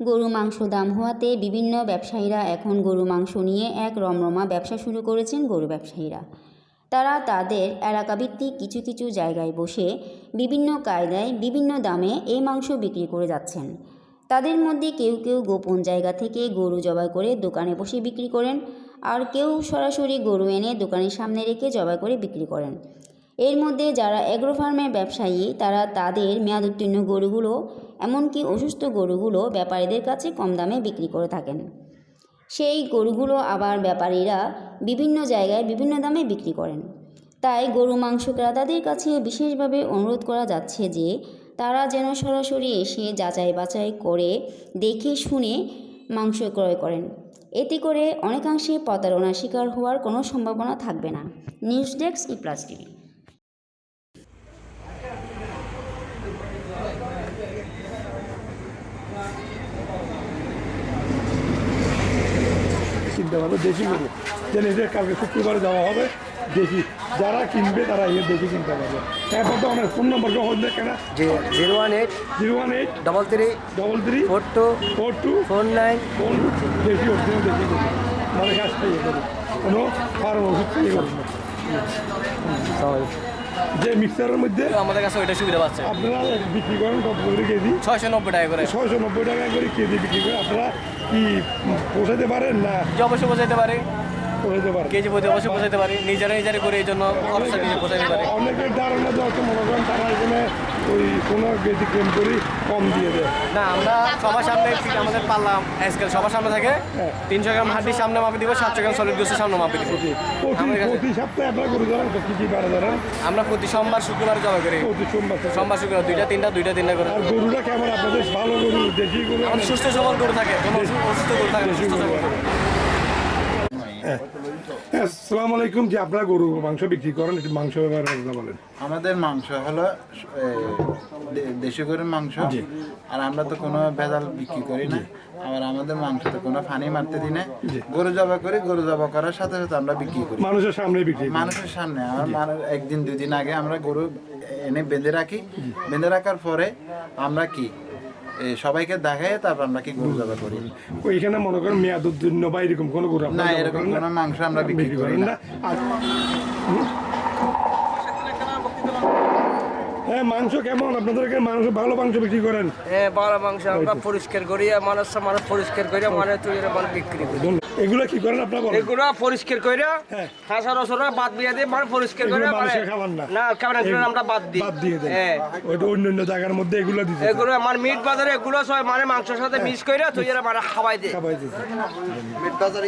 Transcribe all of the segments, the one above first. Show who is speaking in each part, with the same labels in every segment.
Speaker 1: গরু মাংস দাম হওয়াতে বিভিন্ন ব্যবসায়ীরা এখন গরু মাংস নিয়ে এক রমরমা ব্যবসা শুরু করেছেন গরু ব্যবসায়ীরা। তারা তাদের এলাকাভিত্তিক কিছু কিছু জায়গায় বসে বিভিন্ন কায়দায় বিভিন্ন দামে এই মাংস বিক্রি করে যাচ্ছেন। তাদের মধ্যে কেউ কেউ গোপন জায়গা থেকে গরু জবাই করে দোকানে বসে বিক্রি করেন, আর কেউ সরাসরি গরু এনে দোকানের সামনে রেখে জবাই করে বিক্রি করেন। এর মধ্যে যারা অ্যাগ্রো ফার্মের ব্যবসায়ী, তারা তাদের মেয়াদ উত্তীর্ণ গরুগুলো, এমনকি অসুস্থ গরুগুলো ব্যাপারীদের কাছে কম দামে বিক্রি করে থাকেন। সেই গরুগুলো আবার ব্যাপারীরা বিভিন্ন জায়গায় বিভিন্ন দামে বিক্রি করেন। তাই গরু মাংস ক্রেতাদের কাছে বিশেষভাবে অনুরোধ করা যাচ্ছে যে, তারা যেন সরাসরি এসে যাচাই বাছাই করে দেখে শুনে মাংস ক্রয় করেন। এতে করে অনেকাংশে প্রতারণার শিকার হওয়ার কোনো সম্ভাবনা থাকবে না। News desk E plus TV.
Speaker 2: কিনতে পারবে দেশি গরু যে কালকে শুক্রবারে যাওয়া হবে দেখি যারা কিনবে তারা এসে দেখি কিনতে পারবে। তারপর তো অনেক ফোন নম্বর হচ্ছে কেনা?
Speaker 3: জি zero one eight
Speaker 2: zero one eight
Speaker 3: double three
Speaker 2: double three
Speaker 3: four two
Speaker 2: four two
Speaker 3: four nine
Speaker 2: phone দেশি অরিজিনাল দেশি গরু মানে কাজ ইয়ে করি কোনো কারণ ওষুধ ইয়ে না। যে মিক্সারের মধ্যে
Speaker 4: আমাদের কাছে ওইটা সুবিধা পাচ্ছে।
Speaker 2: আপনারা বিক্রি করেন কত করে কেজি?
Speaker 4: ছয়শো নব্বই টাকা করে।
Speaker 2: ছয়শো নব্বই টাকা করে কেজি বিক্রি করে। আপনারা কি পোষাতে পারেন না?
Speaker 4: অবশ্যই বোঝাইতে পারে। কেজি অবশ্যই পারি। নিজেরা নিজেরা করে এই জন্য খরচটা নিজে বোঝাইতে পারে।
Speaker 2: অনেকের ধারণা যে হয়তো মনে করেন তারা এখানে ওই কোনো ব্যতিক্রম করি কম দিয়ে দেয়।
Speaker 4: না আমরা সবার সামনে ঠিক আমাদের পারলাম স্কেল সবার সামনে থাকে।
Speaker 2: হ্যাঁ।
Speaker 4: তিনশো গ্রাম হাড্ডির সামনে মাপে দিব সাতশো গ্রাম সলিড গোসের সামনে মাপে দিব।
Speaker 2: প্রতি
Speaker 4: আমাদের কাছে-
Speaker 2: প্রতি সপ্তাহে আপনারা করে ধরেন কি কি বারে ধরেন?
Speaker 4: আমরা প্রতি সোমবার শুক্রবার জমা করি।
Speaker 2: প্রতি সোমবার
Speaker 4: সোমবার শুক্রবার দুইটা তিনটা দুইটা তিনটা করে।
Speaker 2: আর গরুটা কেমন আপনাদের ভালো গরু দেশি গরু
Speaker 4: সুস্থ সবল গরু থাকে। কোনো অসুস্থ গরু থাকে সুস্থ সবল।
Speaker 2: হ্যাঁ, আসসালামু আলাইকুম যে আপনারা গরু মাংস বিক্রি করেন একটু মাংস ব্যাপারে বলেন।
Speaker 5: আমাদের মাংস হলো দেশি গরুর মাংস আর আমরা তো কোনো ভেজাল বিক্রি করি না আবার আমাদের মাংসতে কোনো ফানি মারতে দিই না। গরু জবা করি গরু জবা করার সাথে সাথে আমরা বিক্রি করি।
Speaker 2: মানুষের সামনে বিক্রি
Speaker 5: মানুষের সামনে আমার মানুষ একদিন দুদিন আগে আমরা গরু এনে বেঁধে রাখি। বেঁধে রাখার পরে আমরা কি সবাইকে দেখায় তারপর আমরা কি গরু জবাই করি?
Speaker 2: ওইখানে মনে করেন মেয়াদ উদ্দিন বা এরকম কোনো গরু
Speaker 5: না এরকম কোনো মাংস আমরা বিক্রি করি না
Speaker 2: আর হুম? হ্যাঁ মাংস কেমন? আপনাদের এখানে মাংস ভালো মাংস বিক্রি করেন?
Speaker 3: হ্যাঁ বাংলা মাংস আমরা পরিষ্কার করি মানুষ মানুষ পরিষ্কার করে মানে তুই মানে বিক্রি করি।
Speaker 2: এগুলো কি করেন আপনারা বলেন?
Speaker 3: এগুলো পরিষ্কার করে
Speaker 2: হ্যাঁ।
Speaker 3: হাসা রসরা বাদ দিয়ে দিয়ে মানে পরিষ্কার করে মানে
Speaker 2: মানুষের খাবার না।
Speaker 3: না খাবার না, এগুলো আমরা বাদ দিই।
Speaker 2: বাদ দিয়ে দেন।
Speaker 3: হ্যাঁ।
Speaker 2: ওইটা অন্য অন্য জায়গার মধ্যে এগুলো দিতে
Speaker 3: এগুলো মানে মিট বাজারে এগুলো সব মানে মাংসের সাথে মিক্স করে তুই এরা মানে খাওয়াই দে।
Speaker 2: খাবাই দিতে আচ্ছা,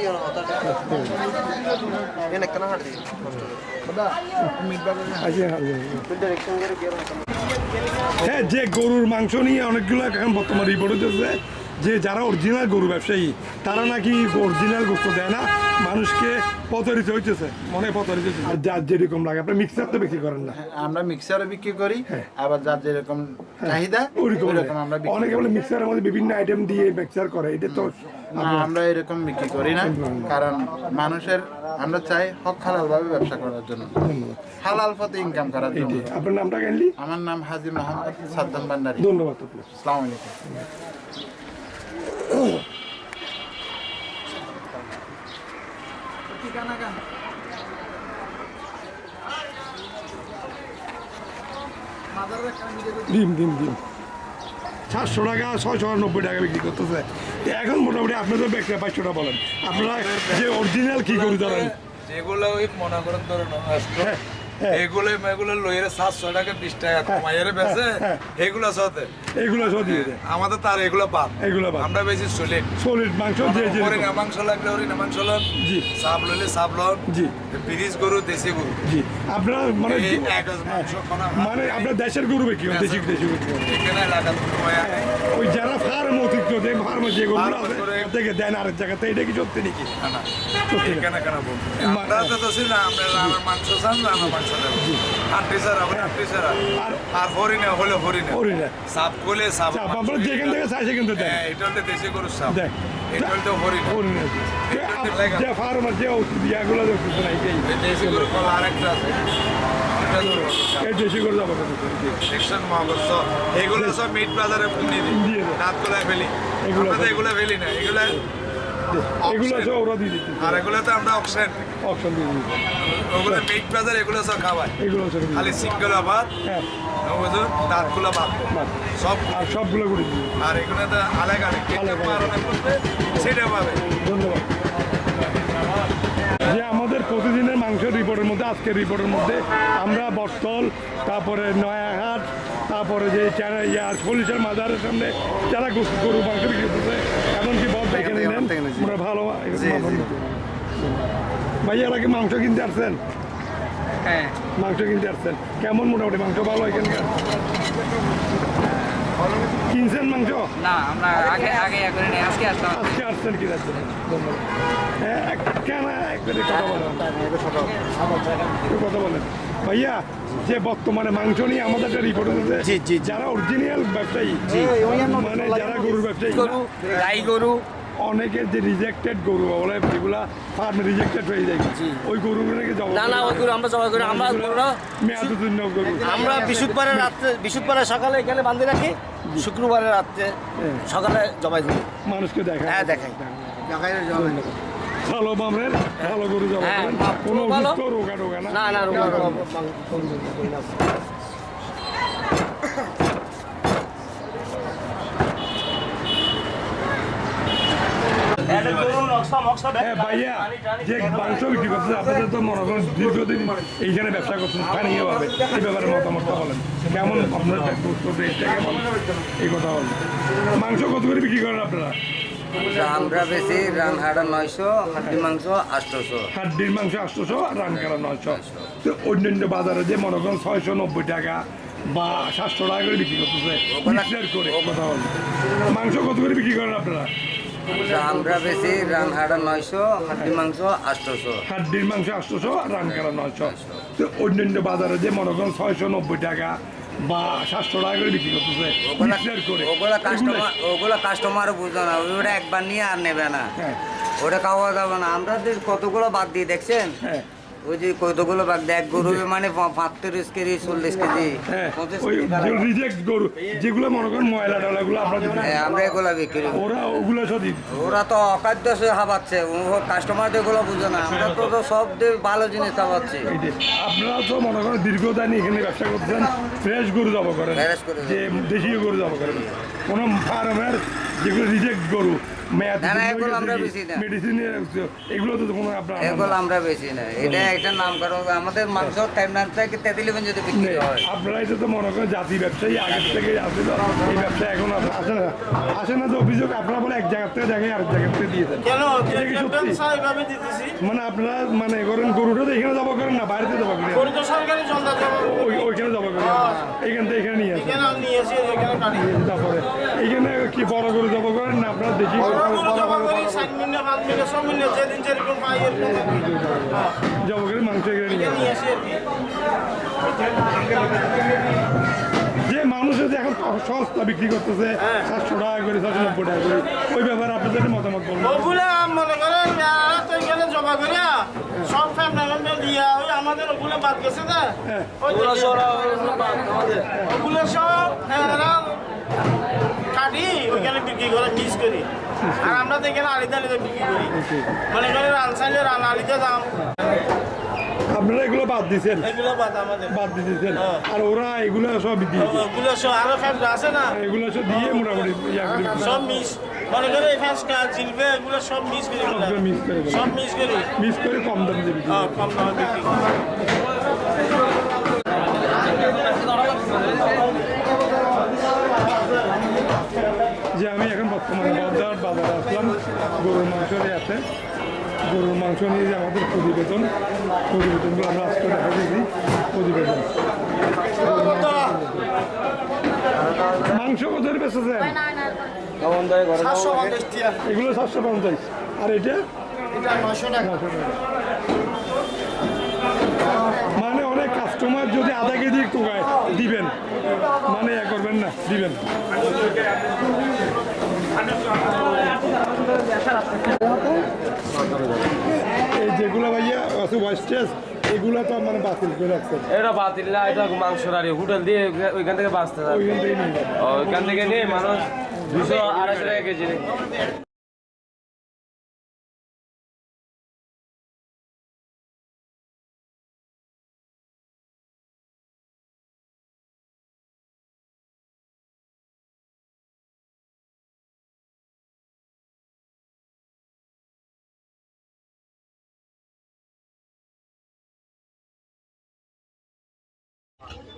Speaker 2: হ্যাঁ যে গরুর মাংস নিয়ে অনেকগুলো এখন বর্তমান রিপোর্ট হচ্ছে যে যারা অরিজিনাল গরু ব্যবসায়ী তারা নাকি অরিজিনাল গোস্ত দেয় না মানুষকে প্রতারিত হইতেছে মনে প্রতারিত হইতেছে। আর যার যেরকম লাগে আপনি মিক্সার তো বিক্রি করেন না।
Speaker 5: আমরা মিক্সারে বিক্রি করি আবার যার যেরকম চাহিদা
Speaker 2: ওইরকম
Speaker 5: ওইরকম আমরা
Speaker 2: অনেকে বলে মিক্সারের মধ্যে বিভিন্ন আইটেম দিয়ে মিক্সার করে এটা তো
Speaker 5: না আমরা এরকম বিক্রি করি না কারণ মানুষের আমরা চাই হক হালাল ভাবে ব্যবসা করার জন্য। হালাল পথে ইনকাম করার জন্য।
Speaker 2: আপনার নামটা কাইন্ডলি
Speaker 5: আমার নাম হাজি মোহাম্মদ সাদ্দাম ভান্ডারি।
Speaker 2: ধন্যবাদ
Speaker 5: আসসালামু আলাইকুম।
Speaker 2: ডিম ডিম ডিম। সাতশো টাকা ছয়শো নব্বই টাকা বিক্রি করতেছে। এখন মোটামুটি আপনাদের পাঁচশো টাকা বলেন। আপনারা যে অরিজিনাল কি করে ধরেন?
Speaker 6: যেগুলো ওই মনে করেন ধরুন। এগুলো এগুলো লইয়ের সাতশো টাকা বিশ টাকা কমাইয়ের বেছে
Speaker 2: হ্যাঁ।
Speaker 6: এগুলো
Speaker 2: সব দিয়ে দেয়।
Speaker 6: আমাদের তার এগুলো বাদ।
Speaker 2: এগুলো বাদ।
Speaker 6: আমরা বেশি সলিড
Speaker 2: সলিড মাংস যে যে
Speaker 6: হরিণা মাংস লাগলে হরিণা মাংস লন।
Speaker 2: জি।
Speaker 6: সাপ লইলে সাপ লন।
Speaker 2: জি।
Speaker 6: বিরিজ গরু দেশি গরু।
Speaker 2: জি। আপনারা মানে
Speaker 6: কোনা
Speaker 2: মানে আপনার দেশের গরু বিক্রি দেশি দেশি গরু। বিক্রি
Speaker 6: এখানে এলাকা
Speaker 2: ওই যারা ফার্ম অতিরিক্ত যে ফার্ম যে
Speaker 6: করে-
Speaker 2: থেকে দেন আরেক জায়গাতে। এটা কি সত্যি নাকি? সত্যি না।
Speaker 6: এখানে কেন বলব? আমরা তো না আমরা মাংস চান না মাংস স্যার আমার আন্টি স্যার
Speaker 2: আর-
Speaker 6: আর হরিণা। হলে হরিণা
Speaker 2: হরিণা।
Speaker 6: সাপ কোলে সাপ
Speaker 2: যেখান থেকে চাই সেখান থেকে
Speaker 6: হ্যাঁ এটা হচ্ছে দেশি গরুর সাপ এটা হলো হরিণ
Speaker 2: হরিণের যে ফার্মার যে ওষুধ ইয়াগুলো দেখতেছে না
Speaker 6: দেশি গরু কলা আরেকটা আছে এগুলো সব মিট বাজারে
Speaker 2: দিয়ে
Speaker 6: ফেলি।
Speaker 2: এগুলো
Speaker 6: ফেলি না। এগুলো
Speaker 2: এগুলো সব ওরা দিয়ে দিচ্ছে।
Speaker 6: আর এগুলো তো আমরা অক্সিজেন
Speaker 2: অপশন দিয়ে দিচ্ছে।
Speaker 6: ওগুলো মিট বাজার এগুলো সব খাওয়াই
Speaker 2: এগুলো সব
Speaker 6: খালি
Speaker 2: দিচ্ছে।
Speaker 6: সিঙ্গেল
Speaker 2: হ্যাঁ।
Speaker 6: বুঝুন দাঁতগুলো বাদ। সব
Speaker 2: আর সবগুলো করে দিচ্ছে।
Speaker 6: আর এগুলো তো আলাদা আলাদা কেটে
Speaker 2: আলাদা।
Speaker 6: মারণে করতে সেটা পাবে।
Speaker 2: ধন্যবাদ। যে আমাদের প্রতিদিনের মাংসের রিপোর্টের মধ্যে আজকের রিপোর্টের মধ্যে আমরা বটতল তারপরে নয়াহাট তারপরে যে সরিষার মাজারের সামনে যারা গরু মাংস বিক্রি করতেছে এমনকি বদ দেখে আমরা ভালো ভাইয়া এর আগে মাংস কিনতে আসছেন?
Speaker 3: হ্যাঁ।
Speaker 2: মাংস কিনতে আসছেন। কেমন মোটামুটি মাংস? ভালো এখানকার? কিনছেন মাংস?
Speaker 3: না আমরা আগে আগে আজকে আসলাম।
Speaker 2: আজকে আসছেন কি রাখছেন হ্যাঁ, কেন একবারে কথা বলেন? কথা বলেন। ভাইয়া যে বর্তমানে মাংস নিয়ে আমাদের একটা রিপোর্ট হচ্ছে
Speaker 4: জি, জি, জি।
Speaker 2: যারা অরিজিনাল ব্যবসায়ী মানে যারা গরুর ব্যবসায়ী
Speaker 3: গরু গাই গরু
Speaker 2: অনেকের যে রিজেক্টেড গরু বলে যেগুলা ফার্মে রিজেক্টেড হয়ে যায় ওই গরুগুলোকে জবাই
Speaker 4: না না ওই গরু আমরা জবাই করি আমরা গরুরা
Speaker 2: মেয়াদ উত্তীর্ণ গরু
Speaker 4: আমরা বৃহস্পতিবারের রাত্রে বৃহস্পতিবারের সকালে এখানে বান্ধে রাখি শুক্রবারে রাত্রে সকালে জবাই দিই
Speaker 2: মানুষকে দেখা
Speaker 4: হ্যাঁ দেখাই
Speaker 2: ভালো মামরের ভালো গরু
Speaker 4: হ্যাঁ,
Speaker 2: কোনো রোগা টোগা না
Speaker 4: না না রোগা
Speaker 2: হ্যাঁ ভাইয়া যে মাংস বিক্রি করছে আপনাদের তো মনে করেন দীর্ঘদিন এইখানে ব্যবসা করছেন স্থানীয়ভাবে এই ব্যাপারে মতামতটা বলেন। কেমন আপনার করতে এটা কেমন এই কথা বলেন। মাংস কত করে বিক্রি করেন আপনারা?
Speaker 3: আমরা বেশি রানহাড়া নয়শো হাড্ডি মাংস আটশোশো।
Speaker 2: হাড্ডির মাংস আটশোশো আর রান করা নয়শো তো অন্যান্য বাজারে যে মনে করেন ছয়শো নব্বই টাকা বা সাতশো টাকা করে বিক্রি করতেছে মিক্সার করে কথা বলেন। মাংস কত করে বিক্রি করেন আপনারা?
Speaker 3: আমরা বেশি রানহাড়া নয়শো হাড্ডি মাংস আটশোশো
Speaker 2: হাড্ডির মাংস আটশোশো আর রান নয়শো। তো অন্যান্য বাজারে যে মনে করেন ছয়শো নব্বই টাকা বা সাতশো টাকা করে বিক্রি করতেছে
Speaker 3: ওগুলা কাস্টমার ওগুলা কাস্টমার বুঝো না ওটা একবার নিয়ে আর নেবে না।
Speaker 2: হ্যাঁ।
Speaker 3: ওটা খাওয়া যাবে না। আমরা কতগুলো বাদ দিয়ে দেখছেন?
Speaker 2: হ্যাঁ।
Speaker 3: ওই যে কতগুলো বাদ দেয় গরু মানে কেজি চল্লিশ কেজি
Speaker 2: হ্যাঁ রিজেক্ট গরু যেগুলো মনে করেন ময়লা টয়লাগুলো আপনার দিতে
Speaker 3: হ্যাঁ, আমরা এগুলো বিক্রি
Speaker 2: ওরা ওগুলো
Speaker 3: ওরা তো অখাদ্য সে খাবাচ্ছে কাস্টমার এগুলো বুঝে না আমরা তো সব ভালো জিনিস খাওয়াচ্ছি
Speaker 2: আপনারা তো মনে করেন দীর্ঘদিন এখানে ব্যবসা করছেন ফ্রেশ গরু জব করেন যে দেশীয় গরু জব করেন। কোনো ফার্মের যেগুলো রিজেক্ট গরু
Speaker 3: এগুলো আমরা বেশি না।
Speaker 2: মেডিসিন এগুলো তো কোনো আপনার
Speaker 3: এগুলো আমরা বেশি না। এটা একটা নাম করো আমাদের মাংস টাইম নাম থেকে তেঁতুলিগঞ্জ যদি বিক্রি হয়।
Speaker 2: আপনারা এটা তো মনে করেন জাতি ব্যবসায়ী আগের থেকে আসছিল এই ব্যবসা এখন আসে আসে না। আসে না তো অভিযোগ আপনারা বলে এক জায়গা থেকে দেখে আরেক জায়গা থেকে দিয়ে দেন।
Speaker 7: কেন
Speaker 2: এটা কি সত্যি?
Speaker 7: এইভাবে দিতেছি।
Speaker 2: মানে আপনারা মানে করেন গরুটা তো এখানে জবা করেন না বাইরেতে জবা করেন। ওইখানে জবা করেন। থেকে এখানে নিয়ে আসেন।
Speaker 7: এখানে নিয়ে এখানে কাটি
Speaker 2: তারপরে এইখানে কি বড় গরু জবা করেন না আপনারা দেখি
Speaker 7: করি
Speaker 2: জবা করে মাংস যে মানুষের যে এখন সস্তা বিক্রি করতেছে সাতশো টাকা করে সাতশো নব্বই টাকা করে ওই ব্যাপারে আপনাদের মতামত বলুন।
Speaker 7: ওগুলো মনে করেন তো এখানে জমা করিয়া সব ফ্যামিলি দিয়া ওই আমাদের ওগুলো বাদ গেছে না?
Speaker 2: হ্যাঁ।
Speaker 7: ওগুলো সব এরা কাটি ওইখানে বিক্রি করে মিস করি। আর আমরা তো এখানে আলিদা আলিদা বিক্রি করি। মনে করেন রানসাইলে রান আলিদা দাম।
Speaker 2: আপনারা এগুলো বাদ দিচ্ছেন
Speaker 7: এগুলো বাদ আমাদের।
Speaker 2: বাদ
Speaker 7: হ্যাঁ।
Speaker 2: আর ওরা এগুলো সব দিয়ে
Speaker 7: ওগুলো সব আরও ফ্যামিলি আছে না?
Speaker 2: এগুলো সব দিয়ে মোটামুটি
Speaker 7: সব মিস মনে করে এই ফাঁসকা জিলবে এগুলো সব মিস করে
Speaker 2: করে।
Speaker 7: সব মিস করি।
Speaker 2: মিস করে কম দাম দিয়ে
Speaker 7: হ্যাঁ, কম দামে বিক্রি করি
Speaker 2: যে বদ্রার বাজারে আসলাম। গরুর মাংস নিয়ে আছে গরুর মাংস নিয়ে যে আমাদের প্রতিবেদন, প্রতিবেদনগুলো আমরা আজকে দেখা দিয়েছি। প্রতিবেদন। মাংস
Speaker 7: সাতশো পঞ্চাশ টিয়া
Speaker 2: এগুলো সাতশো পঞ্চাশ। আর এটা? মানে অনেক কাস্টমার যদি আধা কেজি দিবেন। মানে ইয়া করবেন না, দিবেন। এই যেগুলো ভাইয়া আছে ওয়েস্টেজ তো মানে বাতিল
Speaker 8: এটা বাতিল না এটা মাংস রাড়ি। হোটেল দিয়ে ওইখান থেকে বাঁচতে
Speaker 2: ওইখান থেকে নিয়ে
Speaker 8: মানুষ দুশো আড়াইশো টাকা কেজি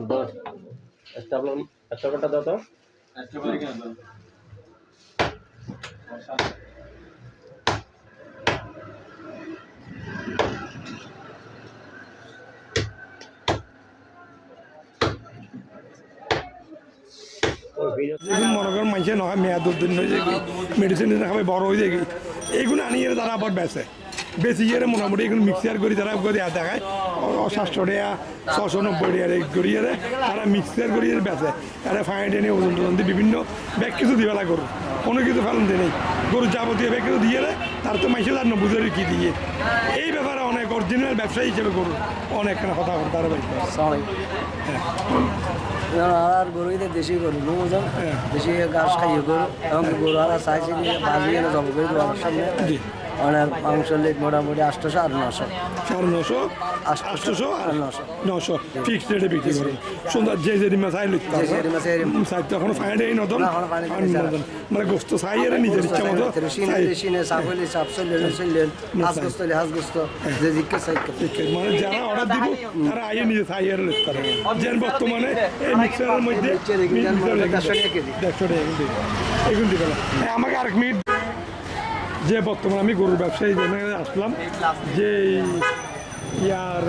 Speaker 8: দাও। স্টাবলার স্টাবলারটা দাও তো
Speaker 2: এখন মনে করেন মানুষের নহয় মেয়াদ উদ্দিন হয়ে যায় মেডিসিন খাবে বড় হয়ে যায় এইগুলো আনিয়ে তারা আবার বেচে বেশি ইয়ে মোটামুটি এগুলো মিক্সার করি তারা করে দেখায়। সাতশো টাকা ছশো নব্বই টাকা করিয়ে তারা মিক্সার করিয়ে বেচে। তারা ফাইন টেনে ওজন টোজন দিয়ে বিভিন্ন ব্যাগ কিছু দিবেলা গরু। কোনো কিছু ফেলন দিয়ে নেই। গরু যাবতীয় ব্যাগ কিছু দিয়ে দেয় তার তো মাইসে তার নব্বই কি দিয়ে। এই ব্যাপারে অনেক অরিজিনাল ব্যবসায়ী হিসেবে গরু। অনেক কথা বলে তারা বাইক
Speaker 3: আর গরু দেশি গরু বুঝলাম দেশি ঘাস খাইয়ে গরু। এবং গরু আর চাইছি বাজি এনে জব করে আমার সামনে অনেক মাংস মোটামুটি আটশোশো আর নশো
Speaker 2: সাড়ে নশো আটশোশো আর
Speaker 3: নশো।
Speaker 2: নশো ফিক্সড রেটে বিক্রি করে সুন্দর যে যে মাছ আই লিখতে
Speaker 3: যে যে মাছ আই লিখতে
Speaker 2: সাইড তো এখনও ফাইন এই নতুন। মানে গোস্ত সাই এর নিজের ইচ্ছা মতো
Speaker 3: সিনে সাপলি যে জিজ্ঞেস
Speaker 2: মানে যারা অর্ডার দিব তারা আইয়ে নিজে সাই এর লিখতে পারে যেন বর্তমানে এই মিক্সারের মধ্যে
Speaker 3: দেড়শো টাকা
Speaker 2: এগুলো দিবে। হ্যাঁ, আমাকে আরেক মিনিট যে বর্তমানে আমি গরুর ব্যবসায়ী জেনে আসলাম যে ইয়ার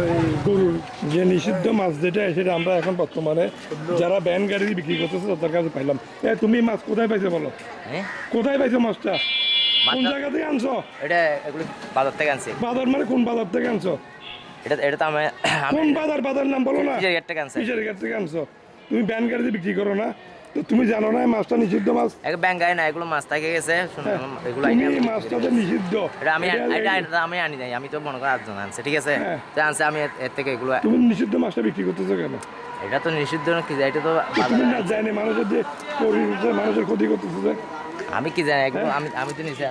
Speaker 2: গরুর যে নিষিদ্ধ মাছ যেটা সেটা আমরা এখন বর্তমানে যারা ব্যান গাড়ি বিক্রি করতেছে তাদের কাছে পাইলাম। এ তুমি মাছ কোথায় পাইছো বলো? কোথায় পাইছো মাছটা? কোন জায়গা থেকে আনছো?
Speaker 9: এটা এগুলো বাজার থেকে আনছি।
Speaker 2: বাজার মানে কোন বাজার থেকে আনছো?
Speaker 9: এটা এটা তো আমি
Speaker 2: কোন বাজার? বাজার নাম বলো না।
Speaker 9: গেট থেকে আনছি।
Speaker 2: তুমি ব্যান গাড়িতে বিক্রি করো না? তুমি জানো না মাছটা নিষিদ্ধ মাছ?
Speaker 9: এক ব্যাংকাই না এগুলো মাছ থাকে গেছে এগুলো আইনে
Speaker 2: এই মাছটা যে নিষিদ্ধ
Speaker 9: এটা আমি
Speaker 2: এটা
Speaker 9: আনি নাই আমি তো মনে করি আটজন আনছে ঠিক আছে?
Speaker 2: হ্যাঁ।
Speaker 9: তো আনছে আমি এর- থেকে এগুলো
Speaker 2: তুমি নিষিদ্ধ মাছটা বিক্রি করতেছো কেন?
Speaker 9: এটা তো নিষিদ্ধ না কি এটা তো
Speaker 2: তুমি না জানি মানুষের যে মানুষের ক্ষতি করতেছে
Speaker 9: আমি কি জানি এগুলো আমি আমি তো নিচে